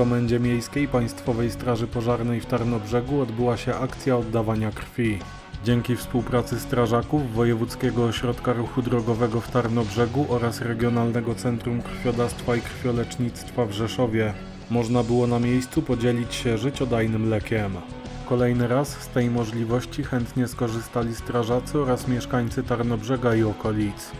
Komendzie Miejskiej Państwowej Straży Pożarnej w Tarnobrzegu odbyła się akcja oddawania krwi. Dzięki współpracy strażaków Wojewódzkiego Ośrodka Ruchu Drogowego w Tarnobrzegu oraz Regionalnego Centrum Krwiodawstwa i Krwiolecznictwa w Rzeszowie można było na miejscu podzielić się życiodajnym lekiem. Kolejny raz z tej możliwości chętnie skorzystali strażacy oraz mieszkańcy Tarnobrzega i okolic.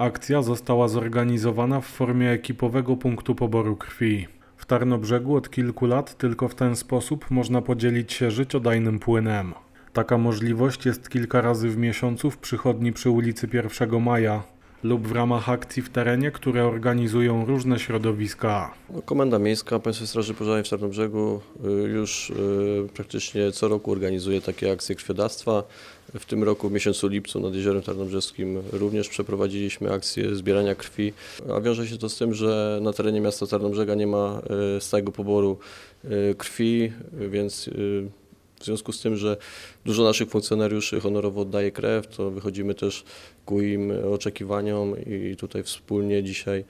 Akcja została zorganizowana w formie ekipowego punktu poboru krwi. W Tarnobrzegu od kilku lat tylko w ten sposób można podzielić się życiodajnym płynem. Taka możliwość jest kilka razy w miesiącu w przychodni przy ulicy 1 Maja lub w ramach akcji w terenie, które organizują różne środowiska. Komenda Miejska Państwowej Straży Pożarnej w Tarnobrzegu y, już y, praktycznie co roku organizuje takie akcje krwiodawstwa. W tym roku w miesiącu lipcu nad Jeziorem Tarnobrzeskim również przeprowadziliśmy akcję zbierania krwi, a wiąże się to z tym, że na terenie miasta Tarnobrzega nie ma stałego poboru y, krwi, y, więc w związku z tym, że dużo naszych funkcjonariuszy honorowo oddaje krew, to wychodzimy też ku im oczekiwaniom i tutaj wspólnie dzisiaj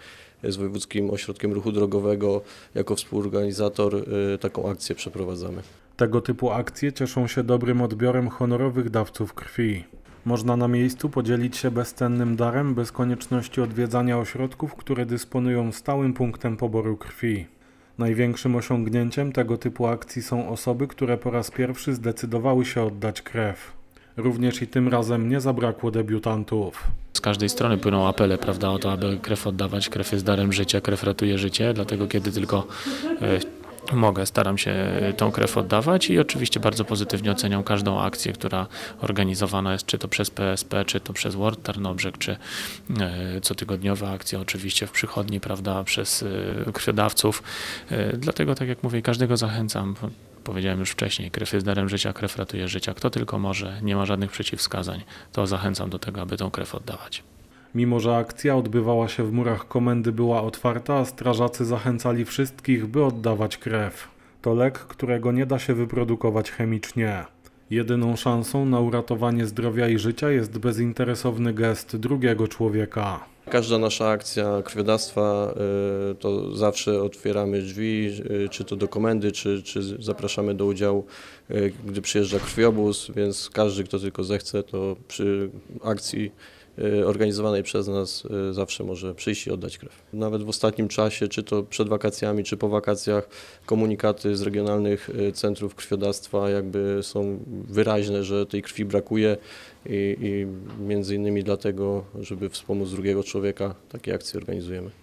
z Wojewódzkim Ośrodkiem Ruchu Drogowego jako współorganizator y, taką akcję przeprowadzamy. Tego typu akcje cieszą się dobrym odbiorem honorowych dawców krwi. Można na miejscu podzielić się bezcennym darem bez konieczności odwiedzania ośrodków, które dysponują stałym punktem poboru krwi. Największym osiągnięciem tego typu akcji są osoby, które po raz pierwszy zdecydowały się oddać krew. Również i tym razem nie zabrakło debiutantów. Z każdej strony płyną apele, prawda, o to, aby krew oddawać. Krew jest darem życia, krew ratuje życie, dlatego kiedy tylko e, mogę, staram się tą krew oddawać i oczywiście bardzo pozytywnie oceniam każdą akcję, która organizowana jest, czy to przez PSP, czy to przez World Tarnobrzeg, czy e, cotygodniowa akcja oczywiście w przychodni, prawda, przez e, krwiodawców. E, Dlatego, tak jak mówię, każdego zachęcam. Powiedziałem już wcześniej, krew jest darem życia, krew ratuje życia. Kto tylko może, nie ma żadnych przeciwwskazań, to zachęcam do tego, aby tą krew oddawać. Mimo, że akcja odbywała się w murach komendy była otwarta, strażacy zachęcali wszystkich, by oddawać krew. To lek, którego nie da się wyprodukować chemicznie. Jedyną szansą na uratowanie zdrowia i życia jest bezinteresowny gest drugiego człowieka. Każda nasza akcja krwiodawstwa y, to zawsze otwieramy drzwi, y, czy to do komendy, czy, czy zapraszamy do udziału, y, gdy przyjeżdża krwiobóz, więc każdy, kto tylko zechce, to przy akcji organizowanej przez nas y, zawsze może przyjść i oddać krew. Nawet w ostatnim czasie, czy to przed wakacjami, czy po wakacjach, komunikaty z regionalnych y, centrów krwiodawstwa jakby są wyraźne, że tej krwi brakuje i, i między innymi dlatego, żeby wspomóc drugiego człowieka, takie akcje organizujemy.